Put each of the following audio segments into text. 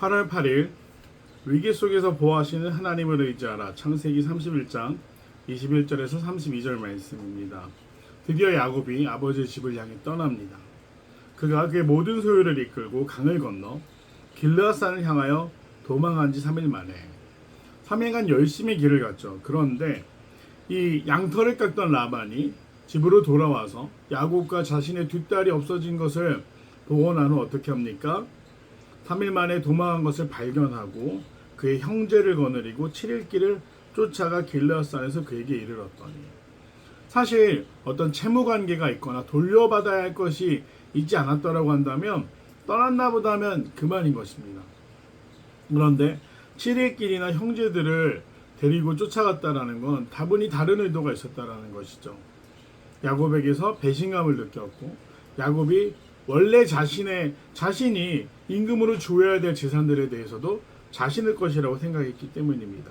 8월 8일 위기 속에서 보호하시는 하나님을 의지하라 창세기 31장 21절에서 32절 말씀입니다. 드디어 야곱이 아버지의 집을 향해 떠납니다. 그가 그의 모든 소유를 이끌고 강을 건너 길르앗산을 향하여 도망한 지 3일 만에 3일간 열심히 길을 갔죠. 그런데 이 양털을 깎던 라반이 집으로 돌아와서 야곱과 자신의 뒷딸이 없어진 것을 보고 난 후 어떻게 합니까? 3일 만에 도망한 것을 발견하고 그의 형제를 거느리고 7일 길을 쫓아가 길르앗산에서 그에게 이르렀더니 사실 어떤 채무 관계가 있거나 돌려받아야 할 것이 있지 않았더라고 한다면 떠났나 보다 하면 그만인 것입니다. 그런데 7일 길이나 형제들을 데리고 쫓아갔다라는 건 다분히 다른 의도가 있었다라는 것이죠. 야곱에게서 배신감을 느꼈고 야곱이 원래 자신의 자신이 임금으로 줘야 될 재산들에 대해서도 자신의 것이라고 생각했기 때문입니다.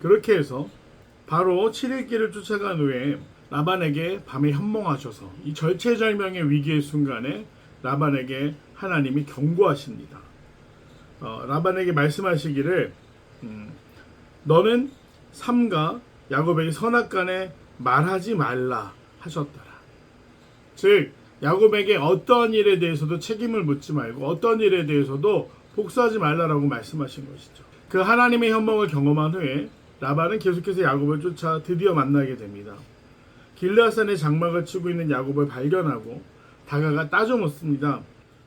그렇게 해서 바로 7일 길을 쫓아간 후에 라반에게 밤에 현몽하셔서 이 절체절명의 위기의 순간에 라반에게 하나님이 경고하십니다. 어, 라반에게 말씀하시기를 음, 너는 삼가 야곱에게 선악간에 말하지 말라 하셨더라. 즉 야곱에게 어떠한 일에 대해서도 책임을 묻지 말고 어떤 일에 대해서도 복수하지 말라라고 말씀하신 것이죠. 그 하나님의 현몽을 경험한 후에 라반은 계속해서 야곱을 쫓아 드디어 만나게 됩니다. 길르앗산의 장막을 치고 있는 야곱을 발견하고 다가가 따져 묻습니다.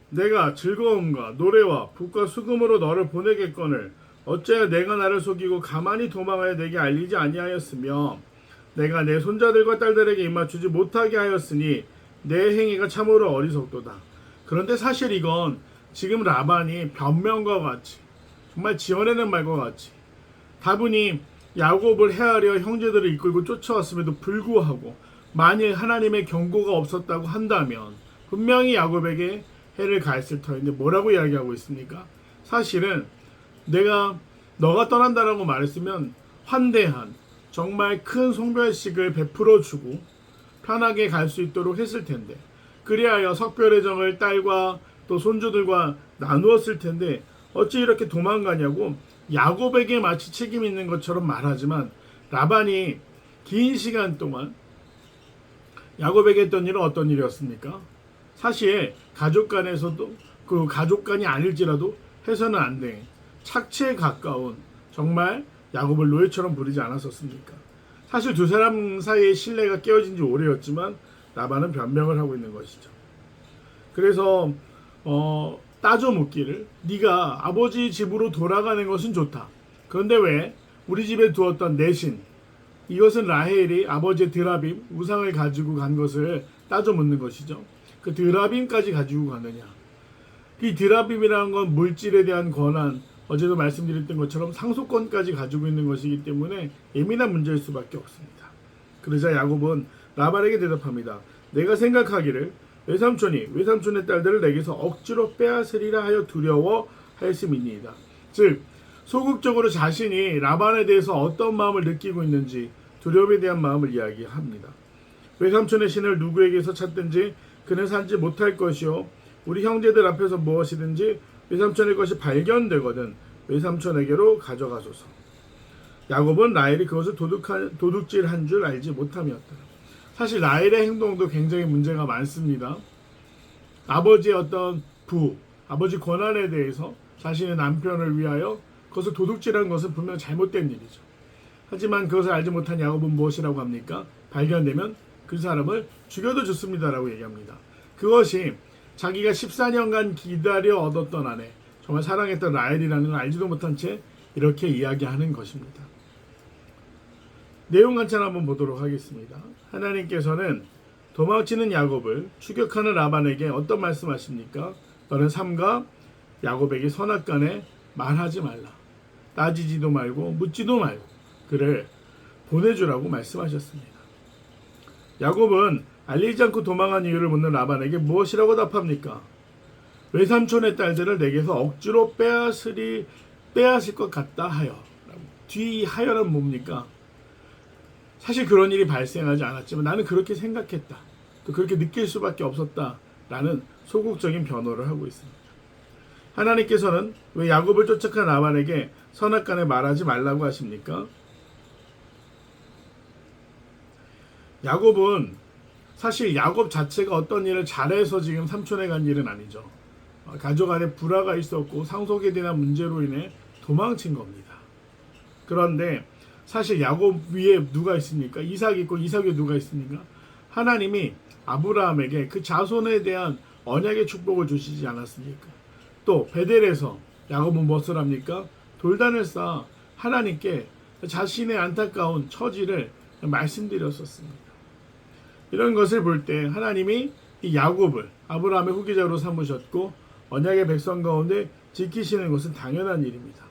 내가 즐거움과 노래와 북과 수금으로 너를 보내겠거늘 어찌하여 내가 나를 속이고 가만히 도망하여 내게 알리지 아니하였으며 내가 내 손자들과 딸들에게 입맞추지 못하게 하였으니 내 행위가 참으로 어리석도다. 그런데 사실 이건 지금 라반이 변명과 같이 정말 지어내는 말과 같이 다분히 야곱을 해하려 형제들을 이끌고 쫓아왔음에도 불구하고 만일 하나님의 경고가 없었다고 한다면 분명히 야곱에게 해를 가했을 터인데 뭐라고 이야기하고 있습니까? 사실은 내가 너가 떠난다라고 말했으면 환대한 정말 큰 송별식을 베풀어 주고 편하게 갈 수 있도록 했을 텐데 그리하여 석별의 정을 딸과 또 손주들과 나누었을 텐데 어찌 이렇게 도망가냐고 야곱에게 마치 책임 있는 것처럼 말하지만 라반이 긴 시간 동안 야곱에게 했던 일은 어떤 일이었습니까? 사실 가족 간에서도 그 가족 간이 아닐지라도 해서는 안 돼. 착취에 가까운 정말 야곱을 노예처럼 부리지 않았었습니까? 사실 두 사람 사이의 신뢰가 깨어진 지 오래였지만 라반은 변명을 하고 있는 것이죠. 그래서 어, 따져 묻기를 네가 아버지 집으로 돌아가는 것은 좋다. 그런데 왜 우리 집에 두었던 내신 이것은 라헬이 아버지의 드라빔 우상을 가지고 간 것을 따져 묻는 것이죠. 그 드라빔까지 가지고 가느냐? 이 드라빔이라는 건 물질에 대한 권한 어제도 말씀드렸던 것처럼 상속권까지 가지고 있는 것이기 때문에 예민한 문제일 수밖에 없습니다. 그러자 야곱은 라반에게 대답합니다. 내가 생각하기를 외삼촌이 외삼촌의 딸들을 내게서 억지로 빼앗으리라 하여 두려워 하였음이니이다. 즉 소극적으로 자신이 라반에 대해서 어떤 마음을 느끼고 있는지 두려움에 대한 마음을 이야기합니다. 외삼촌의 신을 누구에게서 찾든지 그는 산지 못할 것이요 우리 형제들 앞에서 무엇이든지 외삼촌의 것이 발견되거든 외삼촌에게로 가져가소서. 야곱은 라헬이 그것을 도둑한, 도둑질한 줄 알지 못함이었다. 사실 라헬의 행동도 굉장히 문제가 많습니다. 아버지의 어떤 부, 아버지 권한에 대해서 자신의 남편을 위하여 그것을 도둑질한 것은 분명 잘못된 일이죠. 하지만 그것을 알지 못한 야곱은 무엇이라고 합니까? 발견되면 그 사람을 죽여도 좋습니다라고 얘기합니다. 그것이 자기가 14년간 기다려 얻었던 아내, 정말 사랑했던 라헬이라는 걸 알지도 못한 채 이렇게 이야기하는 것입니다. 내용 관찰 한번 보도록 하겠습니다. 하나님께서는 도망치는 야곱을 추격하는 라반에게 어떤 말씀하십니까? 너는 삼가 야곱에게 선악간에 말하지 말라. 따지지도 말고 묻지도 말고 그를 보내주라고 말씀하셨습니다. 야곱은 알리지 않고 도망한 이유를 묻는 라반에게 무엇이라고 답합니까? 외삼촌의 딸들을 내게서 억지로 빼앗으리 빼앗을 것 같다 하여 뒤 하여는 뭡니까? 사실 그런 일이 발생하지 않았지만 나는 그렇게 생각했다. 또 그렇게 느낄 수밖에 없었다라는 소극적인 변호를 하고 있습니다. 하나님께서는 왜 야곱을 쫓아간 라반에게 선악간에 말하지 말라고 하십니까? 야곱은 사실 야곱 자체가 어떤 일을 잘해서 지금 삼촌에 간 일은 아니죠. 어, 가족 안에 불화가 있었고 상속에 대한 문제로 인해 도망친 겁니다. 그런데 사실 야곱 위에 누가 있습니까? 이삭 있고 이삭 위에 누가 있습니까? 하나님이 아브라함에게 그 자손에 대한 언약의 축복을 주시지 않았습니까? 또 베델에서 야곱은 무엇을 합니까? 돌단을 쌓아 하나님께 자신의 안타까운 처지를 말씀드렸었습니다. 이런 것을 볼 때 하나님이 이 야곱을 아브라함의 후계자로 삼으셨고 언약의 백성 가운데 지키시는 것은 당연한 일입니다.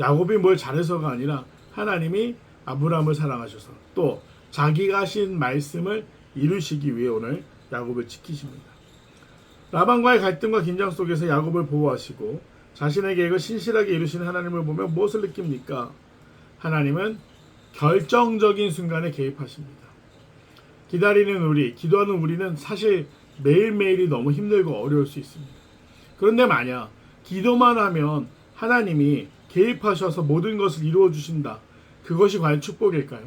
야곱이 뭘 잘해서가 아니라 하나님이 아브라함을 사랑하셔서 또 자기가 하신 말씀을 이루시기 위해 오늘 야곱을 지키십니다. 라반과의 갈등과 긴장 속에서 야곱을 보호하시고 자신의 계획을 신실하게 이루시는 하나님을 보면 무엇을 느낍니까? 하나님은 결정적인 순간에 개입하십니다. 기다리는 우리, 기도하는 우리는 사실 매일매일이 너무 힘들고 어려울 수 있습니다. 그런데 만약 기도만 하면 하나님이 개입하셔서 모든 것을 이루어 주신다. 그것이 과연 축복일까요?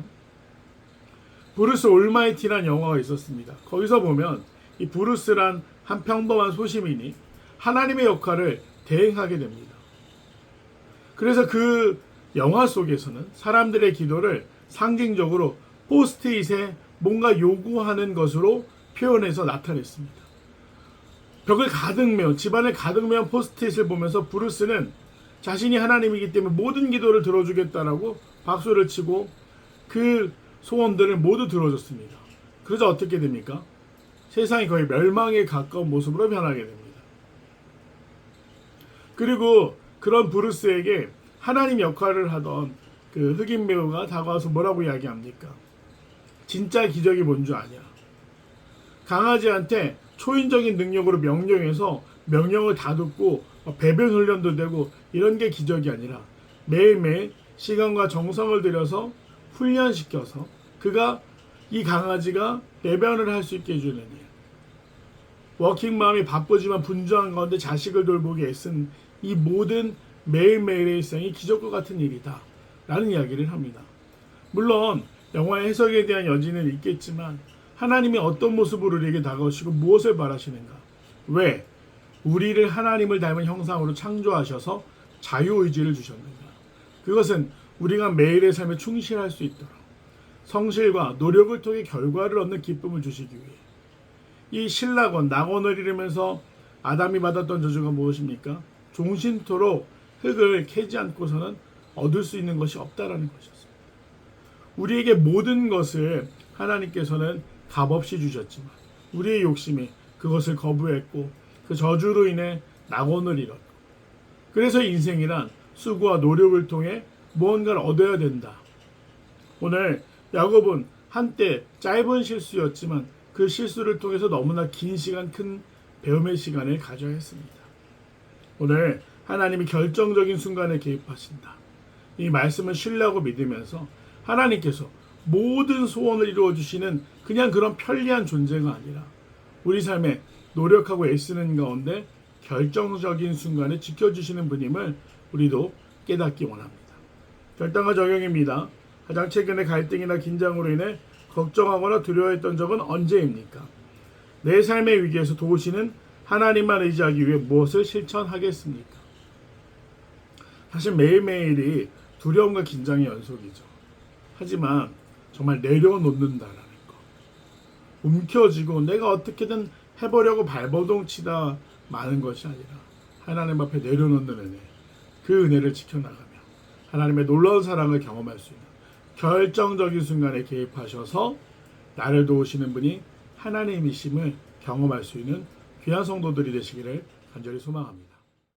브루스 올마이티란 영화가 있었습니다. 거기서 보면 이 브루스란 한 평범한 소시민이 하나님의 역할을 대행하게 됩니다. 그래서 그 영화 속에서는 사람들의 기도를 상징적으로 포스트잇에 뭔가 요구하는 것으로 표현해서 나타냈습니다. 벽을 가득 메운 집안을 가득 메운 포스트잇을 보면서 브루스는 자신이 하나님이기 때문에 모든 기도를 들어주겠다라고 박수를 치고 그 소원들을 모두 들어줬습니다. 그러자 어떻게 됩니까? 세상이 거의 멸망에 가까운 모습으로 변하게 됩니다. 그리고 그런 브루스에게 하나님 역할을 하던 그 흑인 배우가 다가와서 뭐라고 이야기합니까? 진짜 기적이 뭔 줄 아냐? 강아지한테 초인적인 능력으로 명령해서 명령을 다 듣고 배변 훈련도 되고 이런 게 기적이 아니라 매일매일 시간과 정성을 들여서 훈련시켜서 그가 이 강아지가 배변을 할 수 있게 해주는 일. 워킹맘이 바쁘지만 분주한 가운데 자식을 돌보기 애쓴 이 모든 매일매일의 일상이 기적과 같은 일이다. 라는 이야기를 합니다. 물론 영화의 해석에 대한 여지는 있겠지만 하나님이 어떤 모습으로 우리에게 다가오시고 무엇을 바라시는가? 왜? 우리를 하나님을 닮은 형상으로 창조하셔서 자유의지를 주셨는가? 그것은 우리가 매일의 삶에 충실할 수 있도록 성실과 노력을 통해 결과를 얻는 기쁨을 주시기 위해 이 신락원 낙원을 이루면서 아담이 받았던 저주가 무엇입니까? 종신토록 흙을 캐지 않고서는 얻을 수 있는 것이 없다라는 것이었습니다. 우리에게 모든 것을 하나님께서는 값없이 주셨지만 우리의 욕심이 그것을 거부했고 그 저주로 인해 낙원을 잃었고 그래서 인생이란 수고와 노력을 통해 무언가를 얻어야 된다. 오늘 야곱은 한때 짧은 실수였지만 그 실수를 통해서 너무나 긴 시간 큰 배움의 시간을 가져야 했습니다. 오늘 하나님이 결정적인 순간에 개입하신다. 이 말씀을 신뢰하고 믿으면서 하나님께서 모든 소원을 이루어 주시는 그냥 그런 편리한 존재가 아니라 우리 삶에 노력하고 애쓰는 가운데 결정적인 순간에 지켜주시는 분임을 우리도 깨닫기 원합니다. 결단과 적용입니다. 가장 최근에 갈등이나 긴장으로 인해 걱정하거나 두려워했던 적은 언제입니까? 내 삶의 위기에서 도우시는 하나님만 의지하기 위해 무엇을 실천하겠습니까? 사실 매일매일이 두려움과 긴장의 연속이죠. 하지만 정말 내려놓는다라는 거. 움켜쥐고 내가 어떻게든 해보려고 발버둥 치다 마는 것이 아니라 하나님 앞에 내려놓는 은혜. 그 은혜를 지켜나가며 하나님의 놀라운 사랑을 경험할 수 있는 결정적인 순간에 개입하셔서 나를 도우시는 분이 하나님이심을 경험할 수 있는 귀한 성도들이 되시기를 간절히 소망합니다.